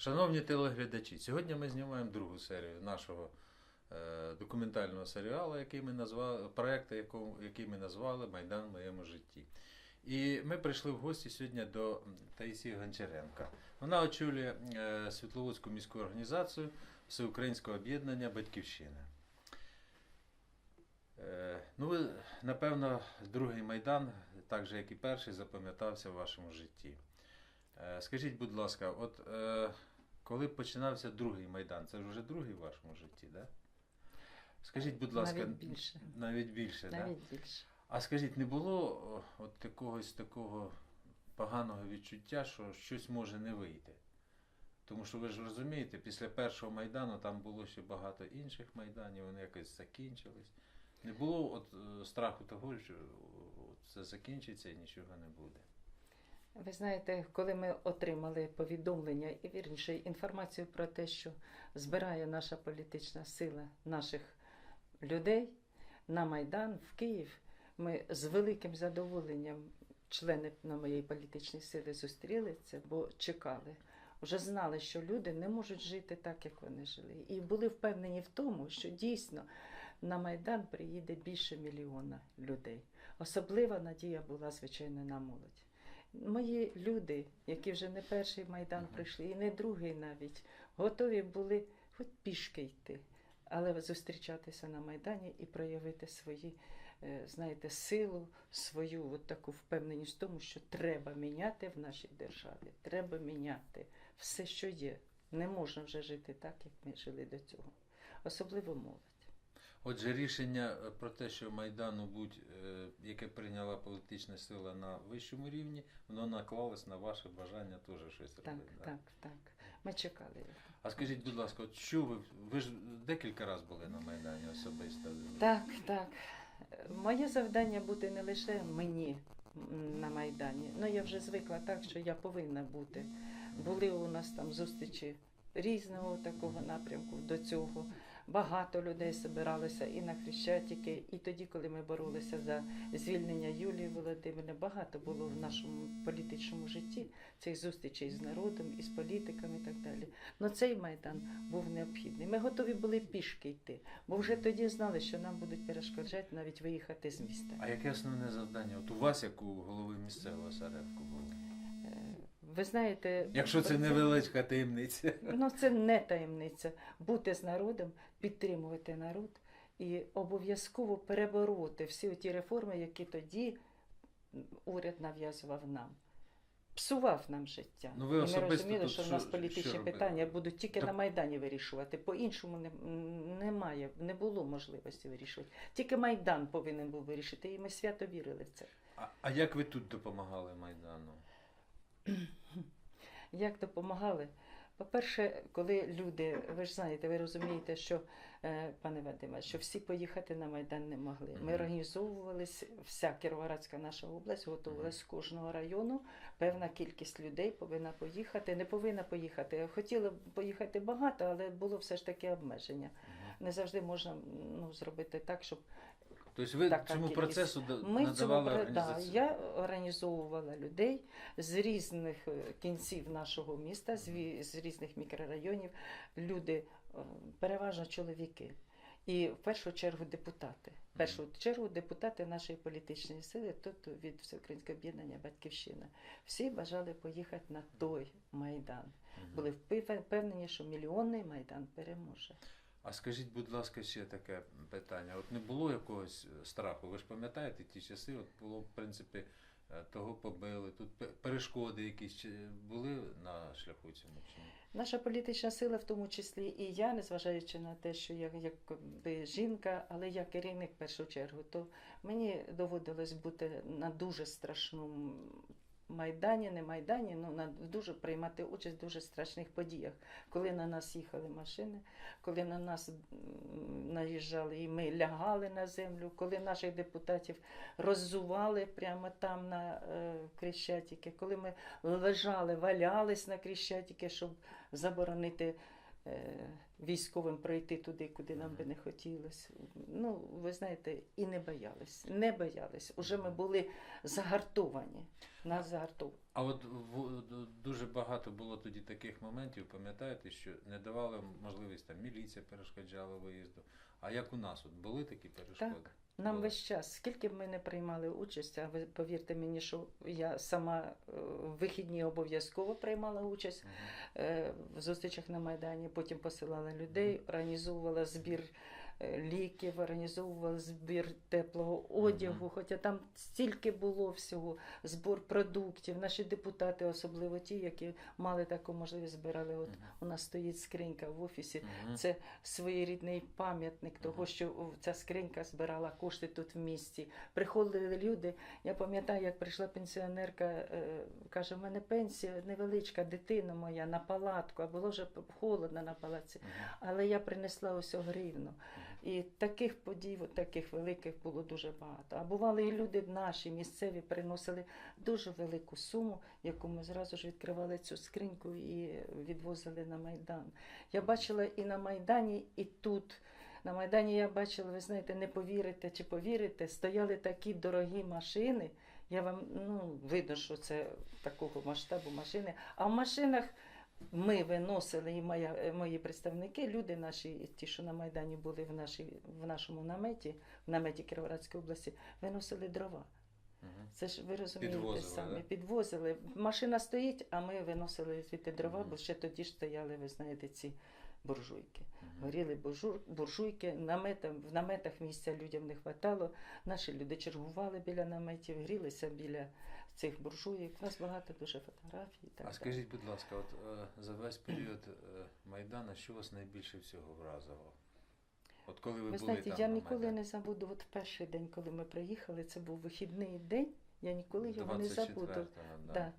Шановні телеглядачі, сьогодні ми знімаємо другу серію нашого е, документального серіалу, який ми назвали, проекту, який ми назвали Майдан в моєму житті. І ми прийшли в гості сьогодні до Таїсії Гончаренка. Вона очолює е, Світловодську міську організацію Всеукраїнського об'єднання Батьківщина. Е, ну, напевно, другий Майдан, так же як і перший, запам'ятався в вашому житті. Е, Скажіть, будь ласка, от е, коли починався другий Майдан, це ж вже другий в вашому житті, да? Скажіть, будь ласка, Навіть більше. навіть більше, да? Навіть більше. А скажіть, не було от якогось такого поганого відчуття, що щось може не вийти? Тому що ви ж розумієте, після першого майдану там було ще багато інших майданів, вони якось закінчились. Не було от е, страху того, що це закінчиться і нічого не буде. Ви знаєте, коли ми отримали повідомлення і вірніше інформацію про те, що збирає наша політична сила наших людей на Майдан в Київ, ми з великим задоволенням, члени на моєї політичної сили, зустріли це, бо чекали. Вже знали, що люди не можуть жити так, як вони жили. І були впевнені в тому, що дійсно на Майдан приїде більше мільйона людей. Особлива надія була, звичайно, на молодь. Мої люди, які вже не перший майдан прийшли, і не другий навіть, готові були хоч пішки йти, але зустрічатися на майдані і проявити свої, е, знаєте, силу, свою от таку впевненість в тому, що треба міняти в нашій державі. Треба міняти все, що є. Не можна вже жити так, як ми жили до цього. Особливо молодь. Отже, рішення е, про те, що Майдану будь, е, яке прийняла політична сила на вищому рівні, воно наклалось на ваше бажання теж щось Так, робити. да? так, так. Ми чекали. А скажіть, будь ласка, от що ви ви ж декілька разів були на Майдані особисто? Так, так. Моє завдання бути не лише мені на Майдані. Ну я вже звикла так, що я повинна бути. Були у нас там зустрічі різного такого напрямку до цього. Багато людей збиралося і на Хрещатики, і тоді, коли ми боролися за звільнення Юлії Володимирівни, багато було в нашому політичному житті цих зустрічей з народом, і з політиками і так далі. Ну цей майдан був необхідний. Ми готові були пішки йти, бо вже тоді знали, що нам будуть перешкоджати навіть виїхати з міста. А яке основне завдання? От у вас, як у голови місцевого осередку Ви знаєте, Якщо це невеличка таємниця. Ну, це не таємниця. Бути з народом, підтримувати народ і обов'язково перебороти всі ті реформи, які тоді уряд нав'язував нам. Псував нам життя. Ну, ви і ми розуміли, що в нас що політичні робили? питання будуть тільки Так- на Майдані вирішувати. По-іншому не, немає, не було можливості вирішувати. Тільки Майдан повинен був вирішити, і ми свято вірили в це. А, а як ви тут допомагали Майдану? Як допомагали? По-перше, коли люди, ви ж знаєте, ви розумієте, що, е, пане Вадиме, що всі поїхати на Майдан не могли. Ми Мгм. організовувались, вся Кіровоградська наша область готувалась з кожного району. Певна кількість людей повинна поїхати. Не повинна поїхати. Хотіли поїхати багато, але було все ж таки обмеження. Не завжди можна ну, зробити так, щоб Тобто ви Така цьому кількість. процесу ми цьому надавали про- да, я організовувала людей з різних е, кінців нашого міста, з, з різних мікрорайонів. Люди, е, переважно чоловіки. І в першу чергу депутати. В першу чергу депутати нашої політичної сили, тут від Всеукраїнського об'єднання Батьківщина. Всі бажали поїхати на той майдан. Були впев- впевнені, що мільйонний майдан переможе. А скажіть, будь ласка, ще таке питання. От не було якогось е, страху? Ви ж пам'ятаєте ті часи, от було, в принципі, е, того побили, тут пе- перешкоди якісь чи були на шляху цьому? Наша політична сила, в тому числі і я, незважаючи на те, що я якби жінка, але я керівник в першу чергу, то мені доводилось бути на дуже страшному майдані, не майдані, ну на дуже приймати участь в дуже страшних подіях, коли на нас їхали машини, коли на нас наїжджали і ми лягали на землю, коли наших депутатів роззували прямо там на е, Крещатіки, коли ми лежали, валялись на Крещатіки, щоб заборонити. Е, військовим пройти туди, куди нам би не хотілося. Ну, ви знаєте, і не боялись. Не боялись. Уже ми були загартовані. Нас загартовували. А от в, дуже багато було тоді таких моментів, пам'ятаєте, що не давали можливість там міліція перешкоджала виїзду. А як у нас от були такі перешкоди? Так. Нам Були. весь час, скільки б ми не приймали участь, а ви повірте мені, що я сама е, в вихідні обов'язково приймала участь е, в зустрічах на Майдані, потім посилала людей, організовувала збір ліків, організовувала збір теплого одягу, Мгм. хоча там стільки було всього, збор продуктів. Наші депутати, особливо ті, які мали таку можливість, збирали. От Мгм. у нас стоїть скринька в офісі. Мгм. Це своєрідний пам'ятник того, що ця скринька збирала кошти тут в місті. Приходили люди. Я пам'ятаю, як прийшла пенсіонерка, е, каже: у мене пенсія невеличка, дитина моя на палатку, а було вже холодно на палаці. Але я принесла ось гривну. І таких подій, от таких великих було дуже багато. А бували і люди наші, місцеві, приносили дуже велику суму, яку ми зразу ж відкривали цю скриньку і відвозили на Майдан. Я бачила і на Майдані, і тут. На Майдані я бачила, ви знаєте, не повірите чи повірите, стояли такі дорогі машини. Я вам ну, видно, що це такого масштабу машини. А в машинах ми виносили, і моя, е, мої представники, люди наші, ті, що на Майдані були в, нашій, в нашому наметі, в наметі Кіровоградської області, виносили дрова. Мгм. Це ж ви розумієте Підвозили, самі. да? Підвозили. Машина стоїть, а ми виносили звідти дрова, Мгм. бо ще тоді ж стояли, ви знаєте, ці буржуйки. Мгм. Горіли буржур, буржуйки, наметам, в наметах місця людям не вистачало. Наші люди чергували біля наметів, грілися біля цих буржуйок. У нас багато дуже фотографій. і Так А скажіть, будь ласка, от е, за весь період е, Майдану, що вас найбільше всього вразило? От коли ви, Ви були знаєте, там я ніколи не забуду. От перший день, коли ми приїхали, це був вихідний день. Я ніколи його не забуду. Да. да.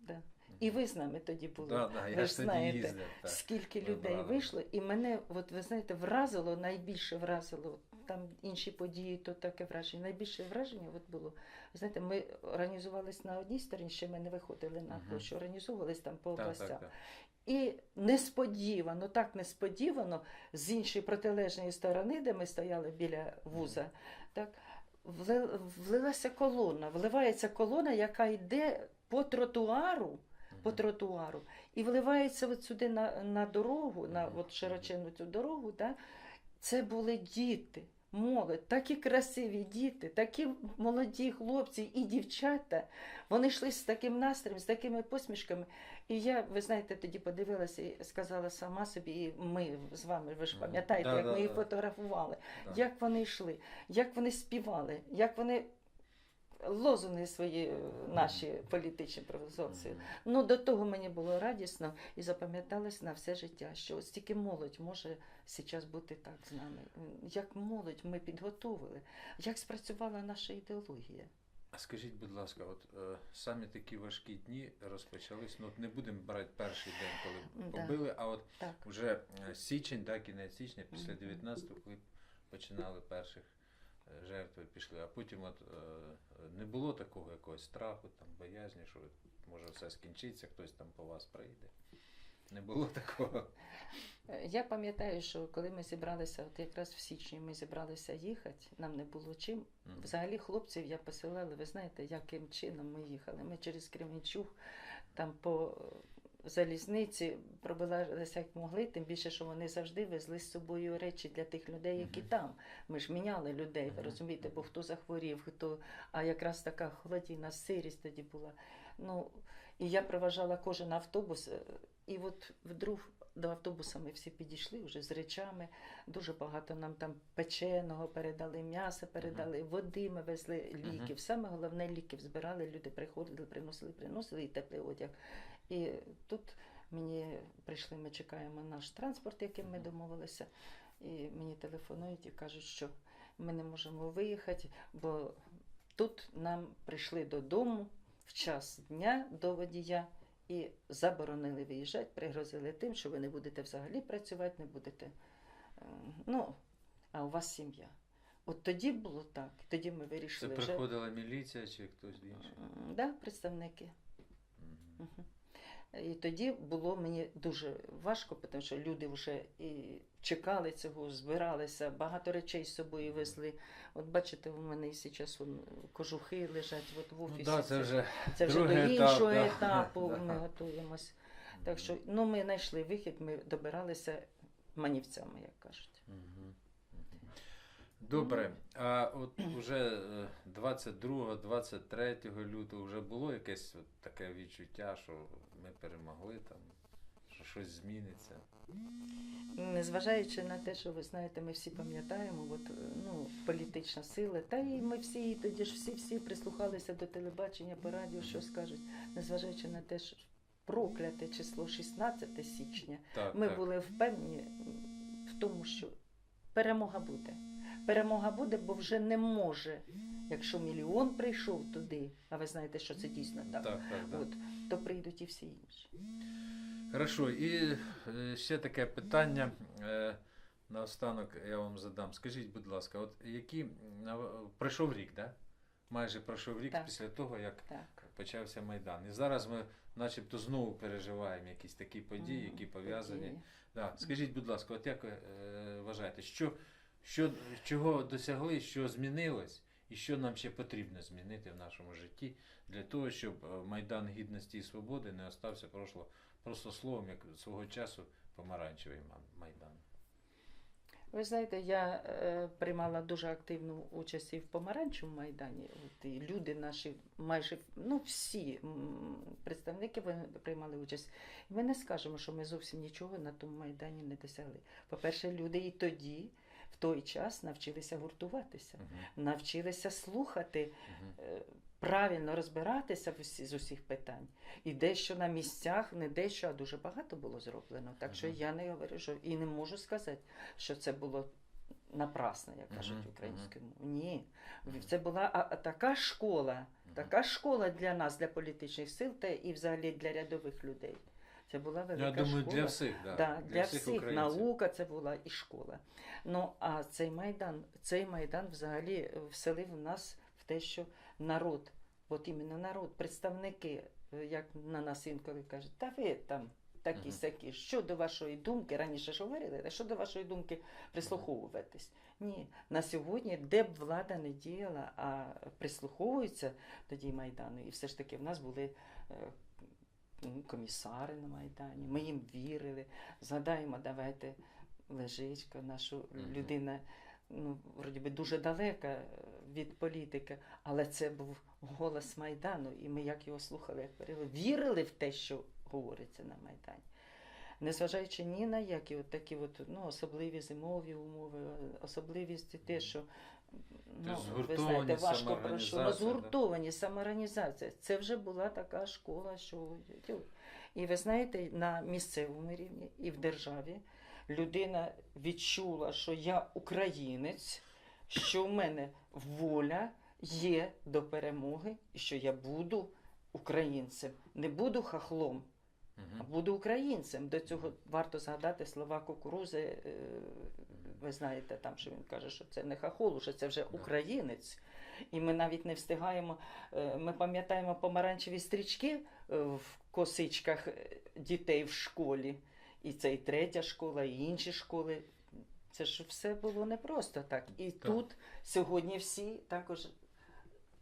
Да, І ви з нами тоді були. Да, да, я ви ж ж знаєте, їздив. Так. Скільки Ми людей брали. вийшло, і мене, от ви знаєте, вразило, найбільше вразило. Там інші події, то таке враження. Найбільше враження от було. Знаєте, ми організувались на одній стороні, ще ми не виходили на площу, організовувались там по областях. так, так. І несподівано, так несподівано, з іншої протилежної сторони, де ми стояли біля вуза, так, влилася колона. Вливається колона, яка йде по тротуару, по тротуару, і вливається от сюди на, на дорогу, на от широченну цю дорогу. Да? Це були діти. Молодь, такі красиві діти, такі молоді хлопці і дівчата. Вони йшли з таким настроєм, з такими посмішками. І я, ви знаєте, тоді подивилася і сказала сама собі, і ми з вами, ви ж пам'ятаєте, Да, як да, ми їх да. фотографували, Да. як вони йшли, як вони співали, як вони лозунги свої е, наші політичні провозорці. Ну, до того мені було радісно і запам'яталось на все життя, що ось тільки молодь може зараз бути так з нами. Як молодь ми підготовили, як спрацювала наша ідеологія. А скажіть, будь ласка, от е, самі такі важкі дні розпочались. Ну, от не будемо брати перший день, коли Да. побили, а от Так. вже е, січень, да, кінець січня, після Мгм. 19-го, коли починали перших жертви пішли, а потім от е, не було такого якогось страху, там, боязні, що може все скінчиться, хтось там по вас прийде. Не було такого. Я пам'ятаю, що коли ми зібралися, от якраз в січні ми зібралися їхати, нам не було чим. Взагалі хлопців я посилала, ви знаєте, яким чином ми їхали. Ми через Кременчуг, там по залізниці пробилася як могли, тим більше, що вони завжди везли з собою речі для тих людей, які Мгм. там. Ми ж міняли людей, ви розумієте, бо хто захворів, хто. А якраз така холодіна, сирість тоді була. Ну, і я проважала кожен автобус, е, і от вдруг до автобуса ми всі підійшли вже з речами. Дуже багато нам там печеного передали, м'яса передали, води ми везли, ліків. Саме головне ліків збирали, люди приходили, приносили, приносили і теплий одяг. І тут мені прийшли, ми чекаємо наш транспорт, яким ми домовилися. І мені телефонують і кажуть, що ми не можемо виїхати, бо тут нам прийшли додому в час дня до водія і заборонили виїжджати, пригрозили тим, що ви не будете взагалі працювати, не будете. е, Ну, а у вас сім'я. От тоді було так. Тоді ми Це приходила вже. міліція чи хтось інший? Так, Да, представники. Мгм. І тоді було мені дуже важко, тому що люди вже і чекали цього, збиралися, багато речей з собою везли. От бачите, у мене і зараз кожухи лежать от в Ну, офісі. да, це вже Це вже до етап, іншого да. етапу Да. ми готуємось. Так що ну, ми знайшли вихід, ми добиралися манівцями, як кажуть. Мгм. Добре. А от уже 22-23 лютого вже було якесь от таке відчуття, що ми перемогли там, що щось зміниться. Незважаючи на те, що ви знаєте, ми всі пам'ятаємо, от, е, ну, політична сила, та і ми всі тоді ж всі всі прислухалися до телебачення по радіо, що скажуть, незважаючи на те, що прокляте число 16 січня, Так, ми так. були впевнені в тому, що перемога буде. Перемога буде, бо вже не може. Якщо мільйон прийшов туди, а ви знаєте, що це дійсно так, Так, так. От, то прийдуть і всі інші. Хорошо, і е, ще таке питання. е, Наостанок я вам задам. Скажіть, будь ласка, от які пройшов рік, да? Майже пройшов рік Так. після того, як Так. почався Майдан. І зараз ми начебто знову переживаємо якісь такі події, які пов'язані. Да. Скажіть, будь ласка, от як ви е, вважаєте, що, що, чого досягли, що змінилось, і що нам ще потрібно змінити в нашому житті для того, щоб е, Майдан Гідності і Свободи не остався просто, просто словом, як свого часу помаранчевий Майдан. Ви знаєте, я е, приймала дуже активну участь і в помаранчевому майдані. От, і люди наші, майже ну всі представники вони приймали участь. І ми не скажемо, що ми зовсім нічого на тому майдані не досягли. По-перше, люди і тоді, той час, навчилися гуртуватися, Мгм. навчилися слухати е, правильно розбиратися в усі, з усіх питань. І дещо на місцях, не дещо, а дуже багато було зроблено. Так що я не говорю, що і не можу сказати, що це було напрасно, як кажуть Мгм, українською мовою. Ні. Це була а, а, така школа, Мгм. така школа для нас, для політичних сил, та і взагалі для рядових людей. Це була велика Я думаю, школа. для всіх, да. Да, для, всіх, українців. наука це була і школа. Ну а цей майдан, цей майдан взагалі е, вселив нас в те, що народ, от іменно народ, представники, е, як на нас інколи кажуть, та ви там такі Мгм. сякі, що до вашої думки, раніше ж говорили, що до вашої думки прислуховуватись. Ні, на сьогодні, де б влада не діяла, а прислуховуються тоді Майдану, і все ж таки в нас були е, комісари на Майдані, ми їм вірили. Згадаємо, давайте Лежичка, нашу Мгм. людина, ну, вроді би дуже далека е, від політики, але це був голос Майдану, і ми як його слухали, як говорили, вірили в те, що говориться на Майдані. Незважаючи ні на які от такі от, ну, особливі зимові умови, особливість те, що ну, ви знаєте, важко пройшло. Ну, да? згуртованість, самоорганізація. Це вже була така школа, що і ви знаєте, на місцевому рівні і в державі людина відчула, що я українець, що в мене воля є до перемоги, і що я буду українцем, не буду хахлом. А буду українцем. До цього варто згадати слова кукурузи. Ви знаєте, там що він каже, що це не хахол, що це вже українець. І ми навіть не встигаємо. е, Ми пам'ятаємо помаранчеві стрічки е, в косичках е, дітей в школі. І це і третя школа, і інші школи. Це ж все було непросто так. І Так. тут сьогодні всі також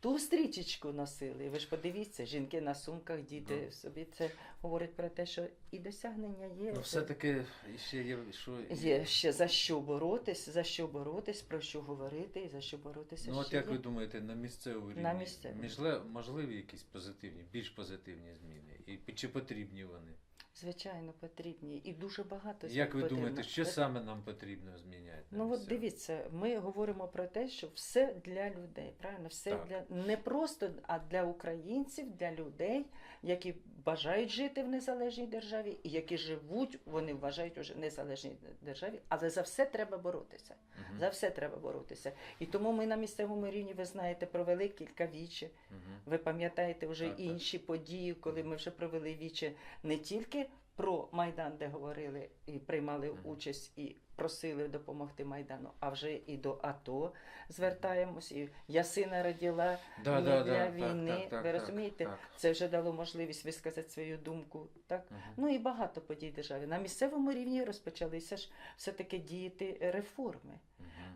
ту стрічечку носили. Ви ж подивіться, жінки на сумках, діти Да. собі це говорить про те, що і досягнення є. Ну, все-таки ще є, що... Є ще за що боротись, за що боротись, про що говорити і за що боротися. Ну, от ще як є. ви думаєте, на місцевому рівні На місцевому. міжле- можливі якісь позитивні, більш позитивні зміни? І чи потрібні вони? Звичайно, потрібні. І дуже багато Як ви потрібно. думаєте, що саме нам потрібно зміняти? Ну от дивіться, ми говоримо про те, що все для людей, правильно? Все Так. для не просто, а для українців, для людей, які бажають жити в незалежній державі, і які живуть, вони вважають уже незалежній державі, але за все треба боротися. Мгм. За все треба боротися. І тому ми на місцевому рівні, ви знаєте, провели кілька вічі. Мгм. Ви пам'ятаєте вже Так, так. інші події, коли ми вже провели вічі не тільки про Майдан, де говорили і приймали участь і просили допомогти Майдану, а вже і до АТО звертаємось. І я сина родила Да, не да, для да, війни. так, так, Ви так, розумієте? так. Це вже дало можливість висказати свою думку. Так? Мгм. Ну і багато подій в державі. На місцевому рівні розпочалися ж все-таки діяти реформи.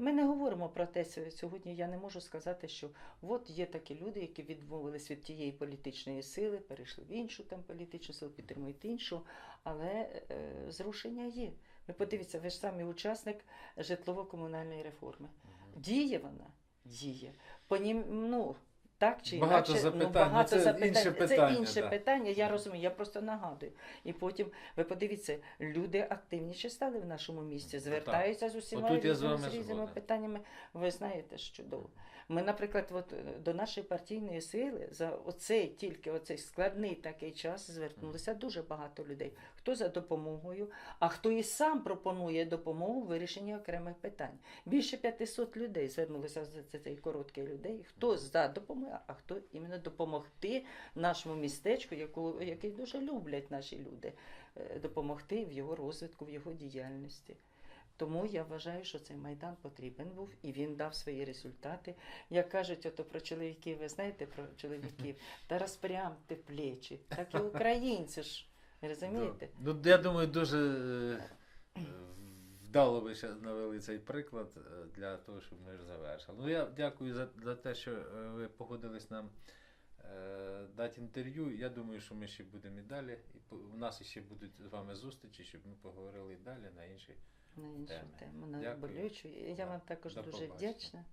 Ми не говоримо про те, сьогодні я не можу сказати, що от є такі люди, які відмовились від тієї політичної сили, перейшли в іншу там політичну силу, підтримують іншу, але е, зрушення є. Ви подивіться, ви ж самі учасник житлово-комунальної реформи. Діє вона? Діє. По нім, ну, так чи Багато інакше, запитань. ну, багато Ну, це запитань. інше питання, це інше да. питання, я розумію, я просто нагадую. І потім, ви подивіться, люди активніше стали в нашому місті, Ну, звертаються з усіма з різними питаннями. Ви знаєте, що чудово. Ми, наприклад, от, е, до нашої партійної сили за оцей тільки оцей складний такий час звернулося дуже багато людей. Хто за допомогою, а хто і сам пропонує допомогу в вирішенні окремих питань. Більше 500 людей звернулося за за цей короткий людей. Хто за допомогою, а хто іменно допомогти нашому містечку, яку, який дуже люблять наші люди, е, допомогти в його розвитку, в його діяльності. Тому я вважаю, що цей майдан потрібен був і він дав свої результати. Як кажуть, ото про чоловіків, ви знаєте про чоловіків, та розпрямте плечі, так і українці ж. Розумієте? Ну, я думаю, дуже е, вдало ви ще навели цей приклад е, для того, щоб ми завершили. Ну, я дякую за, за те, що е, ви погодились нам е, дати інтерв'ю. Я думаю, що ми ще будемо і далі. І у нас ще будуть з вами зустрічі, щоб ми поговорили і далі на інші. На іншу Теми. тему, на Дякую. болючу. Я Да. вам також До дуже побачення. вдячна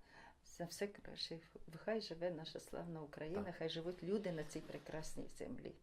за все краще. Хай живе наша славна Україна, Так. хай живуть люди на цій прекрасній землі.